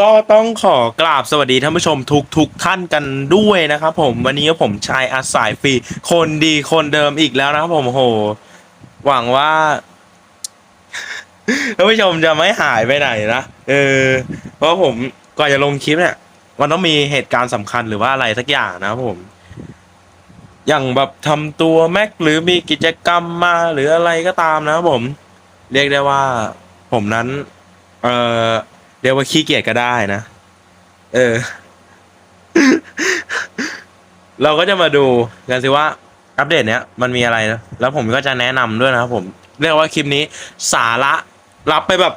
ก็ต้องขอกราบสวัสดีท่านผู้ชมทุกทุกท่านกันด้วยนะครับผมวันนี้ผมชายอาสายฟรีคนดีคนเดิมอีกแล้วนะครับผมโห หวังว่าท่านผู้ชมจะไม่หายไปไหนนะเออเพราะผมก่อนจะลงคลิปเนี่ย มันต้องมีเหตุการณ์สำคัญหรือว่าอะไรสักอย่างนะครับผม อย่างแบบทำตัวแม็กหรือมีกิจกรรมมาหรืออะไรก็ตามนะครับผม เรียกได้ว่าผมนั้น เออ เรียกว่าขี้เกียจก็ได้นะ เออ เราก็จะมาดูกันสิว่าอัปเดตเนี้ยมันมีอะไรนะ แล้วผมก็จะแนะนำด้วยนะครับผม เรียกว่าคลิปนี้สาระรับไปแบบ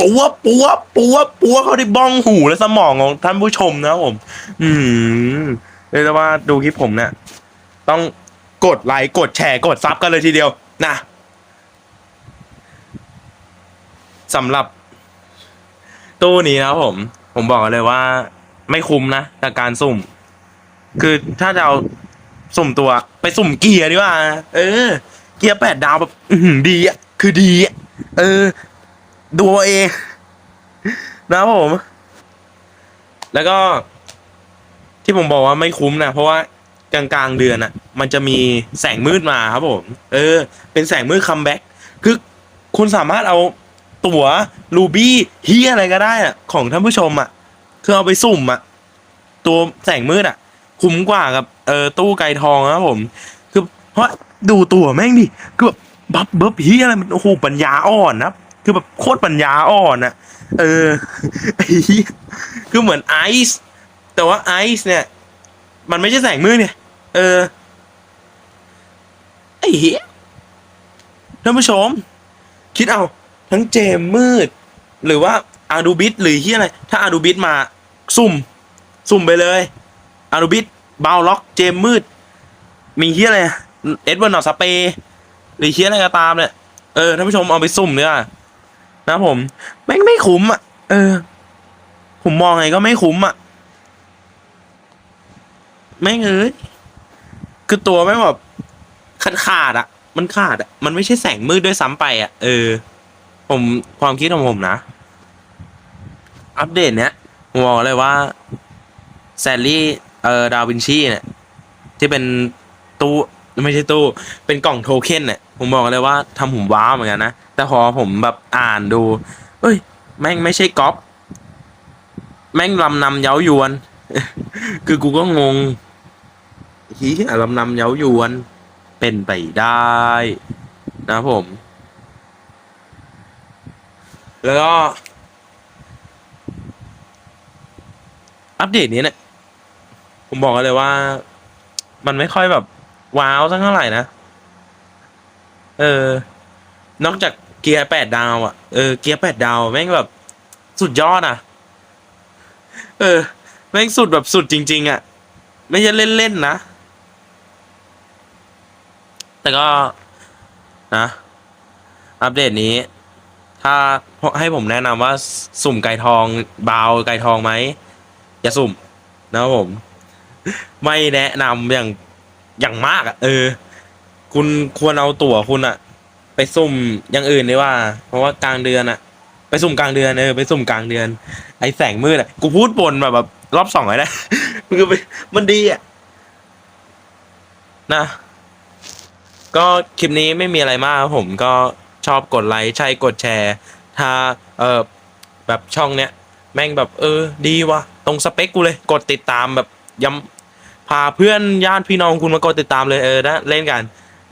ปัวปัวปัวปัวเข้าที่บ้องหูและสมองของท่านผู้ชมนะครับผม อืมเรียกได้ว่าดูคลิปผมเนี่ยต้องกดไลค์กดแชร์กดซับกันเลยทีเดียวนะสำหรับ ตู้นี้นะครับผม ผมบอกเลยว่า ไม่คุ้มนะกับการสุ่ม คือถ้าจะเอาสุ่มตัวไปสุ่มเกียร์ดีกว่า เออ เกียร์แปดดาวแบบดีอะคือดีอะเออ ดูเอาเองนะครับผม แล้วก็ ที่ผมบอกว่าไม่คุ้มนะเพราะว่ากลางกลางเดือนอะ มันจะมีแสงมืดมาครับผม เออ เป็นแสงมืดคัมแบ็กคือคุณสามารถเอา ตั๋วรูบี้เฮียอะไรก็ได้อะของท่านผู้ชมอะคือเอาไปสุ่มอะตัวแสงมืดอะคุ้มกว่ากับเออตู้ไก่ทองนะครับผม คือเพราะดูตัวแม่งดิคือแบบบับเบิบเฮียอะไรมันโอ้โหปัญญาอ่อนนะคือแบบโคตรปัญญาอ่อนอะเออไอ้เหี้ยคือเหมือนไอซ์แต่ว่าไอซ์เนี่ย มันไม่ใช่แสงมืดเนี่ย เออไอ้เหี้ยท่านผู้ชม คิดเอา ทั้งเจมมืด หรือว่าอาดูบิทหรือเฮียอะไร ถ้าอาดูบิทมาสุ่ม สุ่มไปเลยอาดูบิทบาวล็อก เจมมืด มีเฮียอะไรเอ็ดเวิร์นนอสเปย์หรือเฮียอะไรก็ตามเนี่ยเออท่านผู้ชมเอาไปสุ่มเนี่ยนะผมแม่งไม่คุ้มอะ เออ ผมมองไงก็ไม่คุ้มอะแม่งเอ้ยคือตัวแม่งแบบขาดขาดๆอะมันขาดอะมันไม่ใช่แสงมืดด้วยซ้ำไปอะ เออ ผมความคิดของผมนะ อัปเดตเนี้ยผมบอกเลยว่าแซลลี่เอ่อดาวินชีเนี่ย ที่เป็นตู้ไม่ใช่ตู้ เป็นกล่องโทเค็นเนี่ยผมบอกเลยว่าทำผมว้าวเหมือนกันนะ แต่พอผมแบบอ่านดู เอ้ย แม่งไม่ใช่ก๊อปแม่งลำนำเย้ายวน คือกูก็งงฮีลำนำเย้ายวน เป็นไปได้ นะผม แล้วก็ อัปเดตนี้เนี่ยผมบอกเลยว่า มันไม่ค่อยแบบ ว้าวสักเท่าไหร่นะ เออ นอกจากเกียร์แปดดาวอะ เออ เกียร์แปดดาว แม่งแบบ สุดยอดอะ เออ แม่งสุดแบบสุดจริง ๆอะ ไม่ใช่เล่น ๆ นะ แต่ก็นะ อัปเดตนี้ ถ้าให้ผมแนะนำว่าสุ่มไก่ทองบาวไก่ทองไหมอย่าสุ่มนะครับผม ไม่แนะนำอย่างอย่างมากอะเออ คุณควรเอาตั๋วคุณอะไปสุ่มอย่างอื่นดีกว่า เพราะว่ากลางเดือนอะไปสุ่มกลางเดือนเออไปสุ่มกลางเดือน ไอ้แสงมืดอะกูพูดบนแบบแบบรอบสองเลยนะคือมันดีอะนะ ก็คลิปนี้ไม่มีอะไรมากครับผมก็ ชอบกดไลค์ใช่กดแชร์ ถ้าเออแบบช่องเนี้ยแม่งแบบเออดีวะตรงสเปคกูเลยกดติดตามแบบย้ำพาเพื่อนญาติพี่น้องคุณมากดติดตามเลยเออนะเล่นกัน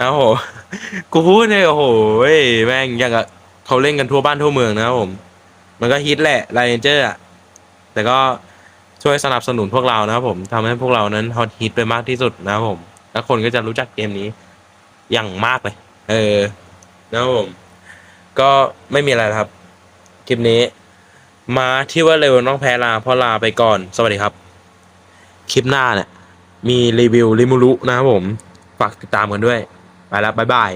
นะโหกูพูดเลยโอ้โหเว้ยแม่งอย่างกับเขาเล่นกันทั่วบ้านทั่วเมืองนะครับผม มันก็ฮิตแหละไลเจอร์อะแต่ก็ช่วยสนับสนุนพวกเรานะครับผมทำให้พวกเรานั้นฮอตฮิตไปมากที่สุดนะครับผม แล้วคนก็จะรู้จักเกมนี้อย่างมากเลย เออนะครับผม ก็ไม่มีอะไรครับ คลิปนี้มาที่ว่าเร็วน้องแพ้ลาเพราะลาไปก่อน สวัสดีครับ คลิปหน้าเนี่ย มีรีวิวริมูรุนะครับผม ฝากติดตามกันด้วย ไปแล้วบ๊ายบาย